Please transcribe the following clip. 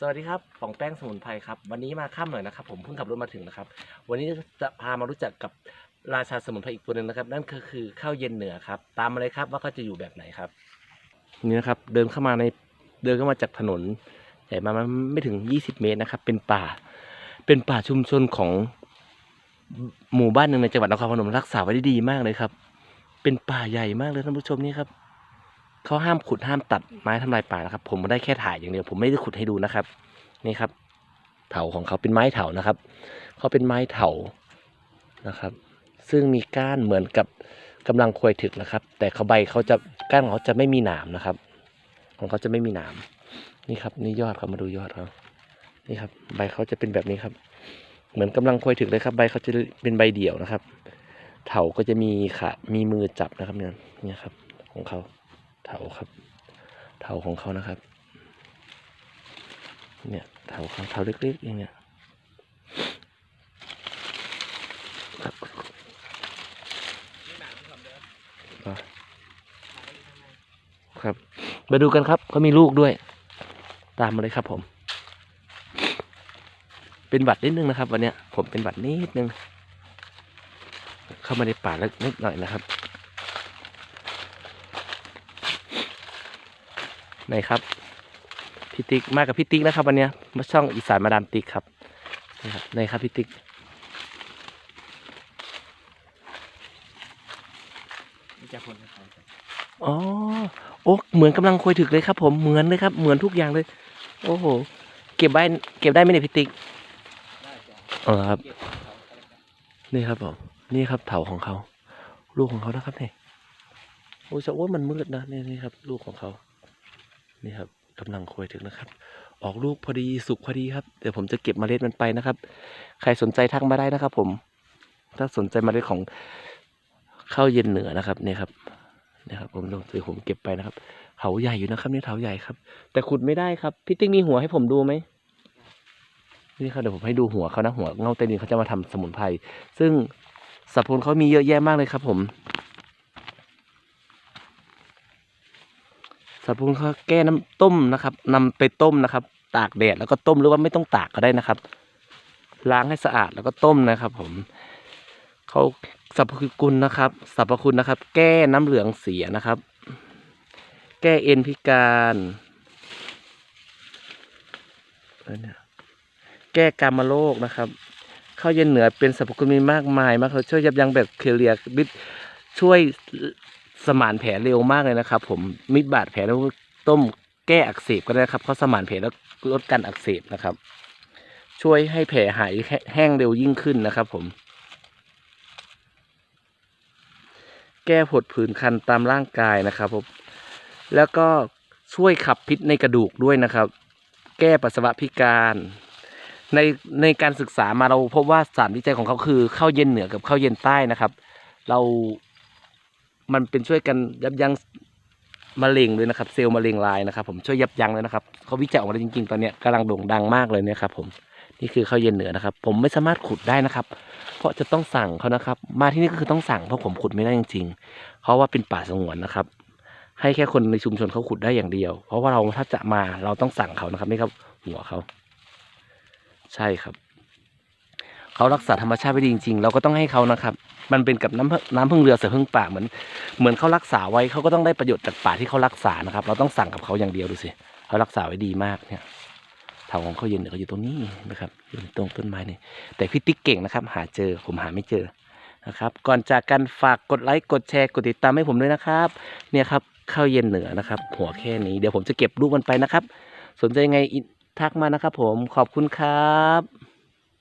สวัสดีครับป่องแป้งสมุนไพรครับ วันนี้มาค่ำหน่อยนะครับ ผมเพิ่งขับรถมาถึงนะครับ วันนี้จะพามารู้จักกับราชาสมุนไพรอีกตัวหนึ่งนะครับ นั่นก็คือข้าวเย็นเหนือครับ ตามมาเลยครับว่าเขาจะอยู่แบบไหนครับนี่นะครับ เดินเข้ามาในเดินเข้ามาจากถนนใหญ่มามันไม่ถึง 20 เมตรนะครับ เป็นป่า เป็นป่าชุมชนของหมู่บ้านหนึ่งในจังหวัดนครพนมรักษาไว้ได้ดีมากเลยครับ เป็นป่าใหญ่มากเลยท่านผู้ชมนี่ครับ เขาห้ามขุดห้ามตัดไม้ทำลายป่านะครับ ผมได้แค่ถ่ายอย่างเดียว ผมไม่ได้ขุดให้ดูนะครับ นี่ครับ เถาของเขาเป็นไม้เถานะครับเขาเป็นไม้เถานะครับ ซึ่งมีก้านเหมือนกับกำลังควยถึกนะครับ แต่เขาใบเขาจะก้านของเขาจะไม่มีหนามนะครับ ของเขาจะไม่มีหนามนี่ครับนี่ยอดเขามาดูยอดเขานี่ครับ ใบเขาจะเป็นแบบนี้ครับ เหมือนกำลังควยถึกเลยครับ ใบเขาจะเป็นใบเดี่ยวนะครับ เถาก็จะมีขามีมือจับนะครับเนี่ยนี่ครับ ของเขา เถาครับ เถาของเขานะครับ เนี่ยเถาของเถาเล็กๆอย่างเนี้ยครับ มาดูกันครับเขามีลูกด้วย ตามมาเลยครับผม เป็นบัตรนิดนึงนะครับ วันเนี้ยผมเป็นบัตรนิดนึง เข้ามาในป่าเล็กนิดหน่อยนะครับ ไหนครับพี่ติ๊กมากับพี่ติ๊กนะครับวันนี้มาช่องอีสานมาดามติ๊กครับนี่ครับไหนครับพี่ติ๊กอ๋อโอ้เหมือนกำลังคุยถึกเลยครับ ผมเหมือนเลยครับ เหมือนทุกอย่างเลย โอ้โห เก็บไว้เก็บได้ไหมเนี่ยพี่ติ๊กเออครับ นี่ครับผมนี่ครับเถาของเขา ลูกของเขานะครับเนี่ยโอ้ยโอ้ยมันมืดนะนี่นี่ครับ ลูกของเขา นี่ครับกำลังคุยถึงนะครับ ออกลูกพอดีสุกพอดีครับ เดี๋ยวผมจะเก็บเมล็ดมันไปนะครับ ใครสนใจทักมาได้นะครับ ผม ถ้าสนใจเมล็ดของข้าวเย็นเหนือนะครับเนี่ยครับนี่ครับผมลงเดี๋ยวผมเก็บไปนะครับเขาใหญ่อยู่นะครับนี่เถาใหญ่ครับ แต่ขุดไม่ได้ครับพี่ติ๊กมีหัวให้ผมดูไหมนี่ครับเดี๋ยวผมให้ดูหัวเขานะหัวเงาเตดินเขาจะมาทำสมุนไพรซึ่งสรรพคุณเขามีเยอะแยะมากเลยครับ ผม สรรพคุณเขาแก้น้ำต้มนะครับนำไปต้มนะครับ ตากแดดแล้วก็ต้มหรือว่าไม่ต้องตากก็ได้นะครับ ล้างให้สะอาดแล้วก็ต้มนะครับ ผมเขาสรรพคุณนะครับสรรพคุณนะครับ แก้น้ำเหลืองเสียนะครับ แก้เอ็นพิการแก้กามโรคนะครับข้าวเย็นเหนือเป็นสรรพคุณมีมากมายมากเลยช่วยยับยั้งแบคทีเรียดิช่วย สมานแผลเร็วมากเลยนะครับ ผมมิดบาดแผลแล้วต้มแก้อักเสบก็ได้ครับเขาสมานแผลแล้วลดการอักเสบนะครับ ช่วยให้แผลหายแห้งเร็วยิ่งขึ้นนะครับ ผม แก้ผดผื่นคันตามร่างกายนะครับผมแล้วก็ช่วยขับพิษในกระดูกด้วยนะครับ แก้ปัสสาวะพิการในในการศึกษามาเราพบว่าสารวิจัยของเขาคือข้าวเย็นเหนือกับข้าวเย็นใต้นะครับ เรา มันเป็นช่วยกันยับยั้งมะเร็งด้วยนะครับเซลล์มะเร็งลายนะครับ ผมช่วยยับยั้งเลยนะครับเขาวิจัยออกมาจริงๆตอนนี้กำลังโด่งดังมากเลยเนี่ยครับผมนี่คือข้าวเย็นเหนือนะครับ ผมไม่สามารถขุดได้นะครับ เพราะจะต้องสั่งเขานะครับ มาที่นี่ก็คือต้องสั่งเพราะผมขุดไม่ได้จริงๆเพราะว่าเป็นป่าสงวนนะครับ ให้แค่คนในชุมชนเขาขุดได้อย่างเดียว เพราะว่าเราถ้าจะมาเราต้องสั่งเขานะครับนี่ครับ หัวเขา ใช่ครับ เขารักษาธรรมชาติไว้ดีจริงๆ เราก็ต้องให้เขานะครับ มันเป็นกับน้ำพึ่งน้ำพึ่งเรือเสือพึ่งป่าเหมือนเหมือนเขารักษาไว้เขาก็ต้องได้ประโยชน์จากป่าที่เขารักษานะครับ เราต้องสั่งกับเขาอย่างเดียวดูสิเขารักษาไว้ดีมากเนี่ยเถาของเขาเย็นเดี๋ยวเขาอยู่ตรงนี้นะครับอยู่ตรงต้นไม้นี่แต่พี่ติ๊กเก่งนะครับ หาเจอผมหาไม่เจอนะครับ ก่อนจากกันฝากกดไลค์กดแชร์กดติดตามให้ผมด้วยนะครับ เนี่ยครับข้าวเย็นเหนือนะครับ หัวแค่นี้เดี๋ยวผมจะเก็บรูปมันไปนะครับ สนใจไงทักมานะครับ ผมขอบคุณครับ